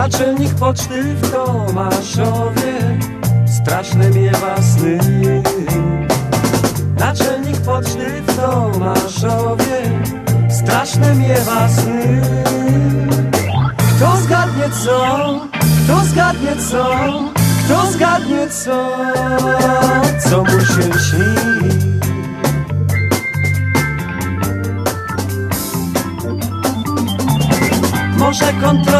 Naczelnik poczty w Tomaszowie Straszne miewa sny Naczelnik poczty w Tomaszowie Straszne miewa sny Kto zgadnie co? Kto zgadnie co? Kto zgadnie co? Co mu się śni? Może kontrola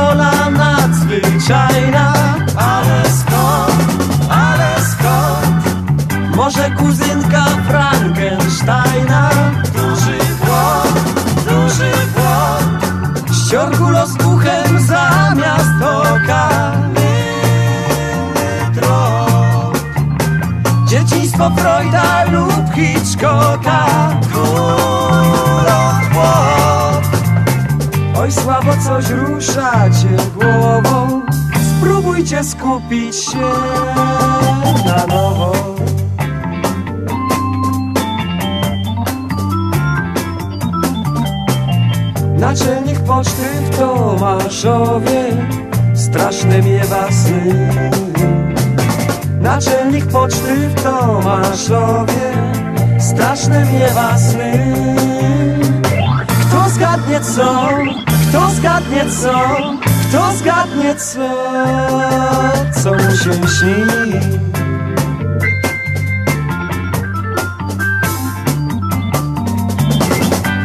nadzwyczajna Ale skąd, ale skąd? Może kuzynka Frankensteina? Duży błąd, duży błąd. Ściorku los uchem zamiast oka. Trop Dzieciństwo Freuda lub Hitchcocka. Błąd. Oj słabo coś ruszacie głową Spróbujcie skupić się na nowo Naczelnik poczty w Tomaszowie Straszne miewa sny Naczelnik poczty w Tomaszowie Straszne miewa sny kto zgadnie co? Kto zgadnie co? Kto zgadnie co? Co mu się śni?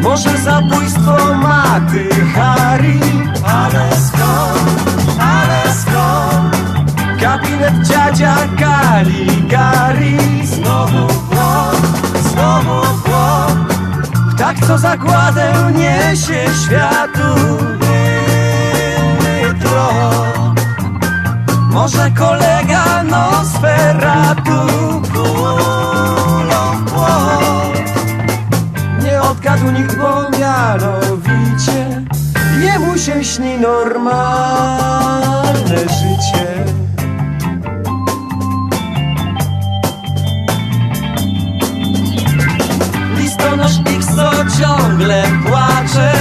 Może zabójstwo maty Harry Ale skąd? Ale skąd? Gabinet dziadzia Caligari Znowu błąd, znowu błąd tak co zakładę niesie światu trop. Może kolega Nosferatu kulą błąd. Nie odgadł nikt, bo mianowicie Jemu się śni normalne życie Listonosz X co ciągle płacze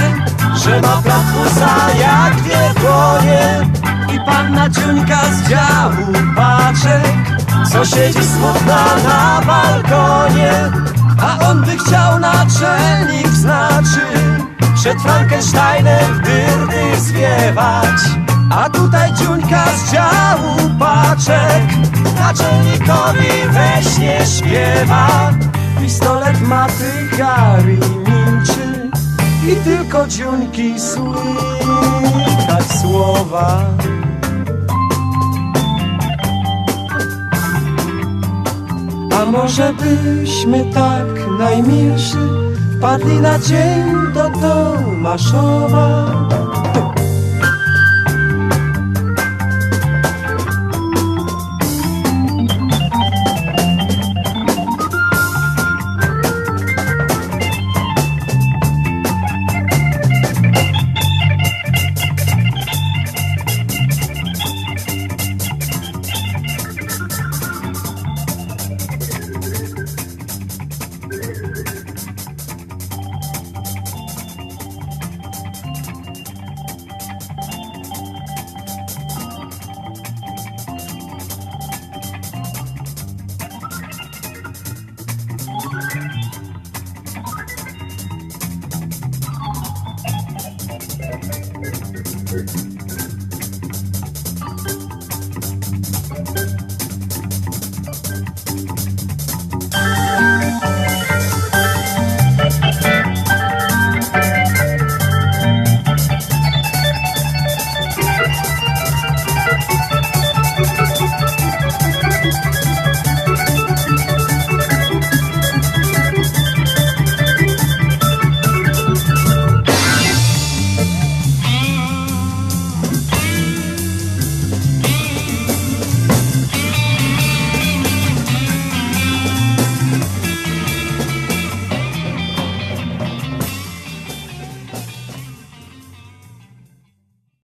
Że ma platfusa jak dwie dłonie. I panna Ciuńka z działu paczek Co siedzi smutna na balkonie. A on by chciał naczelnik znaczy Przed Frankensteinem dyrdy zwiewać. A tutaj Ciuńka z działu paczek Naczelnikowi we śnie śpiewa. Pistolet milczy I tylko dziuńki słychać słowa. A może byśmy tak najmilszy Wpadli na dzień do Tomaszowa